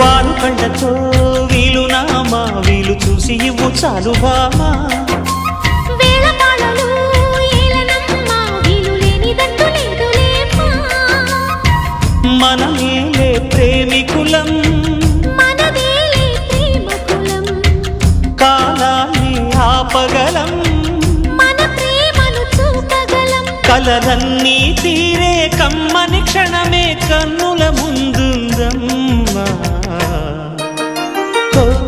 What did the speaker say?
వారు కళ్ళతో వీలు నామా వీలు చూసి ఇవ్వు చాలు బామా. మనమేలే ప్రేమికులం. మనదేలే ప్రేమ కులం కాలాన్ని ఆపగలం. మన ప్రేమను